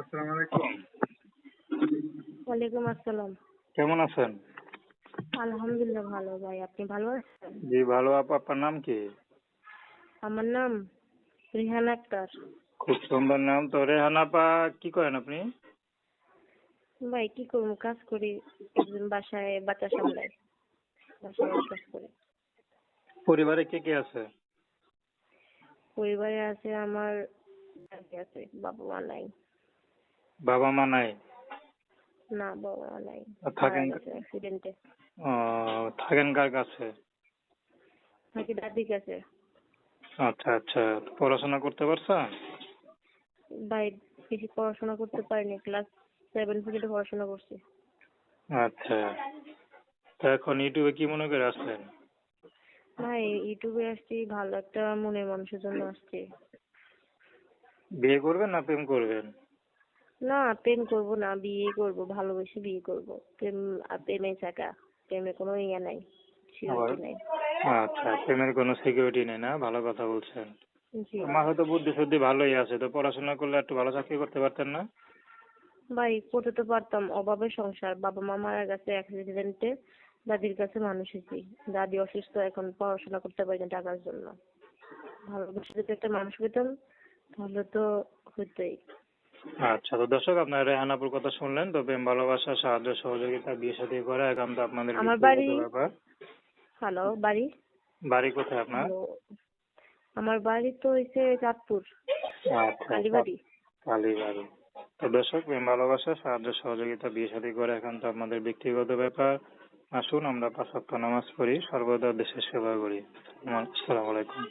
আসসালামু আলাইকুম। ওয়ালাইকুম আসসালাম। কেমন আছেন? আলহামদুলিল্লাহ ভালো ভাই আপনি ভালো আছেন? জি ভালো। আপা আপনার নাম কি? আমার নাম রিহান আক্তার। খুব সুন্দর নাম। তো রেহান আপা কি করেন আপনি? ভাই কি করব? কাজ করি একজন বাসায় বাচ্চা সামলাই বাসায় কাজ করি। পরিবারে কে কে আছে? পরিবারে আছে আমার আছে বাবা মা নাই। বাবা মা নাই? না বাবা মা নাই। থাকেন? অ্যাক্সিডেন্টে ও, থাকেন কার কাছে? থাকি দাদির কাছে। আচ্ছা আচ্ছা। পড়াশোনা করতে পারছেন? ভাই বেশি পড়াশোনা করতে পারিনি। ক্লাস সেভেন পর্যন্ত পড়াশোনা করছি। আচ্ছা। তো এখন ইউটিউবে কি মনে করে আসলেন ভাই ইউটিউবে আসছি ভালো একটা মনের মানুষের জন্য আসছি। বিয়ে করবেন না প্রেম করবেন? না প্রেম করব না বিয়ে করব ভালোবেসে বিয়ে করব। প্রেম প্রেমে থাকা প্রেমে কোনো ইয়ে নাই সিকিউরিটি নাই। আচ্ছা প্রেমের কোনো সিকিউরিটি নেই না? ভালো কথা বলছেন। জি। আমার হয়তো বুদ্ধি শুদ্ধি ভালোই আছে তো পড়াশোনা করলে একটু ভালো চাকরি করতে পারতেন না? ভাই করতে তো পারতাম। অভাবে সংসার। বাবা মা মারা গেছে অ্যাক্সিডেন্টে দাদির কাছে মানুষ হয়েছি। দাদি অসুস্থ এখন পড়াশোনা করতে পারি না টাকার জন্য। ভালোবেসে যদি একটা মানুষ পেতাম তাহলে তো হইতোই। আচ্ছা তো দর্শক আপনারা রেহানাপুর কথা শুনলেন তো প্রেম ভালোবাসা সাহায্য সহযোগিতা বিয়ে সাথে করা একান্ত আপনাদের আমার বাড়ি- হ্যালো বাড়ি? বাড়ি কোথায় আপনার? আমার বাড়ি তো হইছে চাঁদপুর আচ্ছা কালীবাড়ি। কালীবাড়ি। তো দর্শক প্রেম ভালোবাসা সাহায্য সহযোগিতা বিয়ে সাথে করা একান্ত আপনাদের ব্যক্তিগত ব্যাপার। আসুন আমরা পাঁচ নামাজ পড়ি সর্বদা দেশের সেবা করি। আসসালামু আলাইকুম।